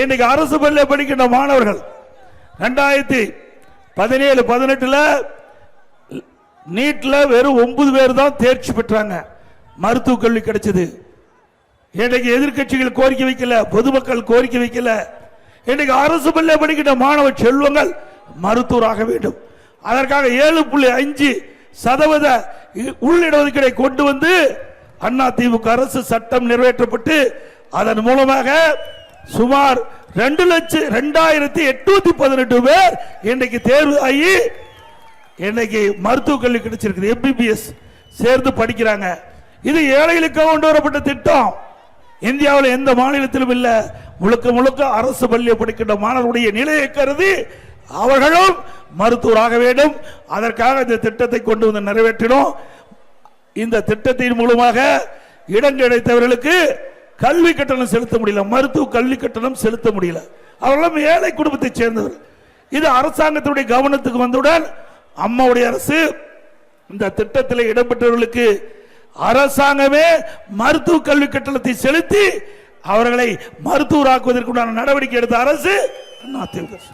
இன்னைக்கு அரசு பள்ளியில் படிக்கின்ற மாணவர்கள் ரெண்டாயிரத்தி பதினேழு பதினெட்டுல நீட்ல வெறும் ஒன்பது பேர் தான் தேர்ச்சி பெற்றாங்க. மருத்துவக் கல்வி கிடைச்சது. இன்னைக்கு எதிர்க்கட்சிகள் கோரிக்கை வைக்கல பொதுமக்கள் கோரிக்கை வைக்கல. இன்னைக்கு அரசு பள்ளியில் படிக்கின்ற மாணவ செல்வங்கள் மருத்துவராக வேண்டும். அதற்காக ஏழு புள்ளி அஞ்சு சதவீத இ- உள்ளிடஒதுக்கீடை கொண்டு வந்து அண்ணா திமுக அரசு சட்டம் நிறைவேற்றப்பட்டு அதன் மூலமாக சுமார் ரெண்டு லட்சம் ரெண்டாயிரத்தி எட்நூத்தி பதினெட்டு பேர் இன்றைக்கு தேர்வு ஆகி இன்னைக்கு மருத்துவக் கல்வி கிடைச்சிருக்குது. எம்பிபிஎஸ் சேர்ந்து படிக்கிறாங்க. இது ஏழைகளுக்காக கொண்டு வரப்பட்ட திட்டம். இந்தியாவில் எந்த மாநிலத்திலும் இல்லை. முழுக்க முழுக்க அரசு பள்ளியில் படிக்கின்ற மாணவருடைய நிலையை கருதி அவர்களும் மருத்துவராக வேண்டும். அதற்காக இந்த திட்டத்தை கொண்டு வந்து நிறைவேற்றினோம். இந்த திட்டத்தின் மூலமாக இடம் கிடைத்தவர்களுக்கு கல்வி கட்டணம் செலுத்த முடியல மருத்துவ கல்வி கட்டணம் செலுத்த முடியல அவர்களும் ஏழை குடும்பத்தை சேர்ந்தவர் இது அரசாங்கத்தினுடைய கவனத்துக்கு வந்தவுடன் அம்மாவுடைய அரசு இந்த திட்டத்தில் இடம்பெற்றவர்களுக்கு அரசாங்கமே மருத்துவ கல்வி கட்டணத்தை செலுத்தி அவர்களை மருத்துவராக்குவதற்குண்டான நடவடிக்கை எடுத்த அரசு அதிமுக அரசு.